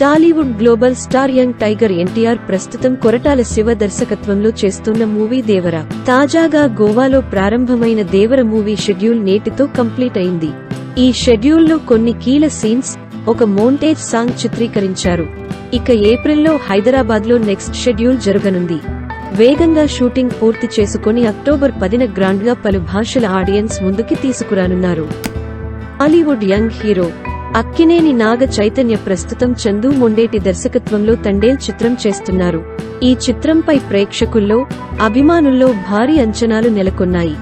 Tollywood global star young tiger NTR ప్రస్తుతం కొరటాల శివ దర్శకత్వంలో చేస్తున్న మూవీ దేవర. తాజాగా గోవాలో ప్రారంభమైన దేవర మూవీ షెడ్యూల్ నేటితో కంప్లీట్ అయింది. ఈ షెడ్యూల్లో కొన్ని కీల సీన్స్ ఒక మోంటేజ్ సాంగ్ చిత్రీకరించారు. ఇక ఏప్రిల్లో హైదరాబాద్లో నెక్స్ట్ షెడ్యూల్ జరగనుంది. వేగంగా షూటింగ్ పూర్తి చేసుకుని అక్టోబర్ పదిన గ్రాండ్గా పలు భాషల ఆడియన్స్ ముందుకి తీసుకురానున్నారు. Hollywood young hero Akkineni Naga Chaitanya ప్రస్తుతం చందు మొండేటి దర్శకత్వంలో తండేల్ చిత్రం చేస్తున్నారు. ఈ చిత్రంపై ప్రేక్షకుల్లో అభిమానుల్లో భారీ అంచనాలు నెలకొన్నాయి.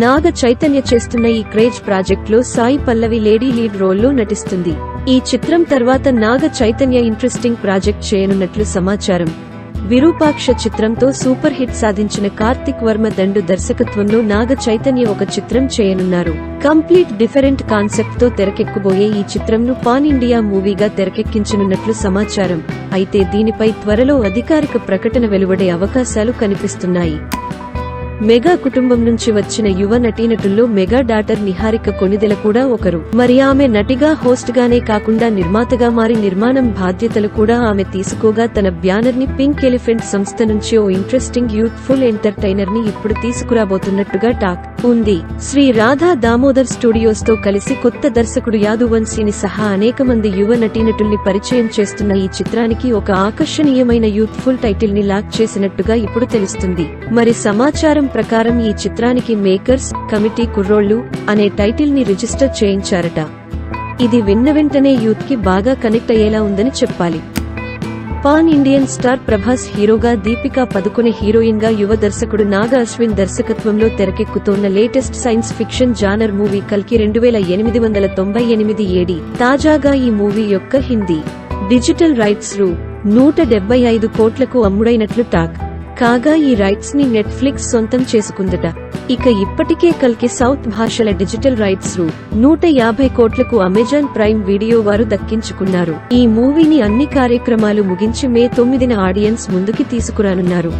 నాగ చైతన్య చేస్తున్న ఈ క్రేజ్ ప్రాజెక్ట్లో సాయి పల్లవి లేడీ లీడ్ రోల్లో నటిస్తుంది. ఈ చిత్రం తర్వాత నాగ చైతన్య ఇంట్రెస్టింగ్ ప్రాజెక్ట్ చేయనున్నట్లు సమాచారం. విరూపాక్ష చిత్రంతో సూపర్ హిట్ సాధించిన కార్తిక్ వర్మ దండు దర్శకత్వంలో నాగ చైతన్య ఒక చిత్రం చేయనున్నారు. కంప్లీట్ డిఫరెంట్ కాన్సెప్ట్తో తెరకెక్కబోయే ఈ చిత్రంను పాన్ ఇండియా మూవీగా తెరకెక్కించనున్నట్లు సమాచారం. అయితే దీనిపై త్వరలో అధికారిక ప్రకటన వెలువడే అవకాశాలు కనిపిస్తున్నాయి. మెగా కుటుంబం నుంచి వచ్చిన యువ నటీనటుల్లో మెగా డాటర్ నిహారిక కొణిదెల కూడా ఒకరు. మరి ఆమె నటిగా హోస్ట్ గానే కాకుండా నిర్మాతగా మారి నిర్మాణం బాధ్యతలు కూడా ఆమె తీసుకోగా తన బ్యానర్ని పింక్ ఎలిఫెంట్ సంస్థ నుంచి ఓ ఇంట్రెస్టింగ్ యూత్ఫుల్ ఎంటర్టైనర్ని ఇప్పుడు తీసుకురాబోతున్నట్టుగా టాక్ ఉంది. శ్రీ రాధా దామోదర్ స్టూడియోస్తో కలిసి కొత్త దర్శకుడు యాదువంశీని సహా అనేక మంది యువ నటీనటుల్ని పరిచయం చేస్తున్న ఈ చిత్రానికి ఒక ఆకర్షణీయమైన యూత్ఫుల్ టైటిల్ని లాక్ చేసినట్టుగా ఇప్పుడు తెలుస్తుంది. మరి సమాచారం ప్రకారం ఈ చిత్రానికి మేకర్స్ కమిటీ కుర్రోళ్ళు అనే టైటిల్ని రిజిస్టర్ చేయించారట. ఇది విన్న వెంటనే యూత్కి బాగా కనెక్ట్ అయ్యేలా ఉందని చెప్పాలి. పాన్ ఇండియన్ స్టార్ ప్రభాస్ హీరోగా దీపికా పదుకొని హీరోయిన్గా యువ దర్శకుడు నాగ అశ్విన్ దర్శకత్వంలో తెరకెక్కుతోన్న latest science fiction genre movie కల్కి రెండు వేల ఎనిమిది వందల తొంభై ఎనిమిది ఏడి. తాజాగా ఈ మూవీ యొక్క హిందీ డిజిటల్ రైట్స్ రూ నూట డెబ్బై ఐదు కోట్లకు అమ్ముడైనట్లు టాక్. కాగా ఈ రైట్స్ని నెట్ఫ్లిక్స్ సొంతం చేసుకుందట. ఇక ఇప్పటికే కల్కి సౌత్ భాషల డిజిటల్ రైట్స్ రు నూట యాభై కోట్లకు అమెజాన్ ప్రైమ్ వీడియో వారు దక్కించుకున్నారు. ఈ మూవీని అన్ని కార్యక్రమాలు ముగించి మే తొమ్మిదిన ఆడియన్స్ ముందుకి తీసుకురానున్నారు.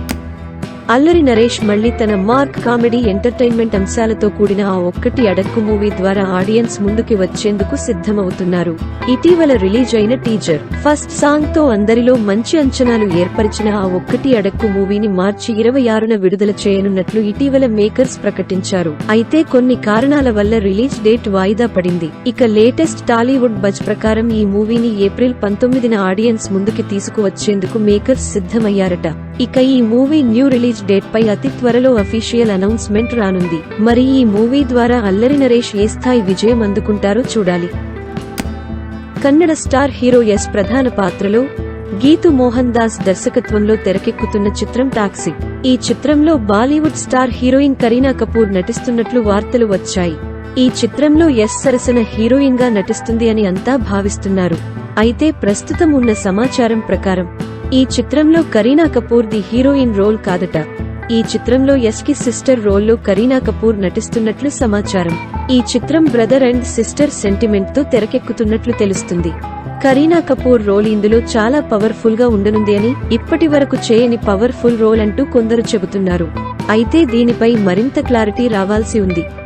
అల్లరి నరేష్ మళ్ళీ తన మార్క్ కామెడీ ఎంటర్టైన్మెంట్ అంశాలతో కూడిన ఆ ఒక్కటి అడక్కు మూవీ ద్వారా ఆడియన్స్ ముందుకి వచ్చేందుకు సిద్ధమవుతున్నారు. ఇటీవల రిలీజ్ అయిన టీజర్ ఫస్ట్ సాంగ్తో అందరిలో మంచి అంచనాలు ఏర్పరిచిన ఆ ఒక్కటి అడక్కు మూవీని మార్చి ఇరవై ఆరున విడుదల చేయనున్నట్లు ఇటీవల మేకర్స్ ప్రకటించారు. అయితే కొన్ని కారణాల వల్ల రిలీజ్ డేట్ వాయిదా పడింది. ఇక లేటెస్ట్ టాలీవుడ్ బజ్ ప్రకారం ఈ మూవీని ఏప్రిల్ పంతొమ్మిదిన ఆడియన్స్ ముందుకి తీసుకువచ్చేందుకు మేకర్స్ సిద్ధమయ్యారట. ఇక ఈ మూవీ న్యూ రిలీజ్ డేట్ పై అతి త్వరలో అఫీషియల్ అనౌన్స్మెంట్ రానుంది. మరి ఈ మూవీ ద్వారా అల్లరి నరేష్ ఏ స్థాయి విజయం అందుకుంటారో చూడాలి. కన్నడ స్టార్ హీరో ఎస్ ప్రధాన పాత్రలో గీతు మోహన్ దాస్ దర్శకత్వంలో తెరకెక్కుతున్న చిత్రం టాక్సీ. ఈ చిత్రంలో Bollywood star heroine Kareena Kapoor నటిస్తున్నట్లు వార్తలు వచ్చాయి. ఈ చిత్రంలో ఎస్ సరసన హీరోయిన్గా నటిస్తుంది అని అంతా భావిస్తున్నారు. అయితే ప్రస్తుతం ఉన్న సమాచారం ప్రకారం ఈ చిత్రంలో Kareena Kapoor the heroine role కాదట. ఈ చిత్రంలో ఎస్కి సిస్టర్ రోల్లో కరీనా కపూర్ నటిస్తున్నట్లు సమాచారం. ఈ చిత్రం బ్రదర్ అండ్ సిస్టర్ సెంటిమెంట్తో తెరకెక్కుతున్నట్లు తెలుస్తుంది. కరీనా కపూర్ రోల్ ఇందులో చాలా పవర్ఫుల్గా ఉండనుంది అని ఇప్పటి వరకు చేయని పవర్ఫుల్ రోల్ అంటూ కొందరు చెబుతున్నారు. అయితే దీనిపై మరింత క్లారిటీ రావాల్సి ఉంది.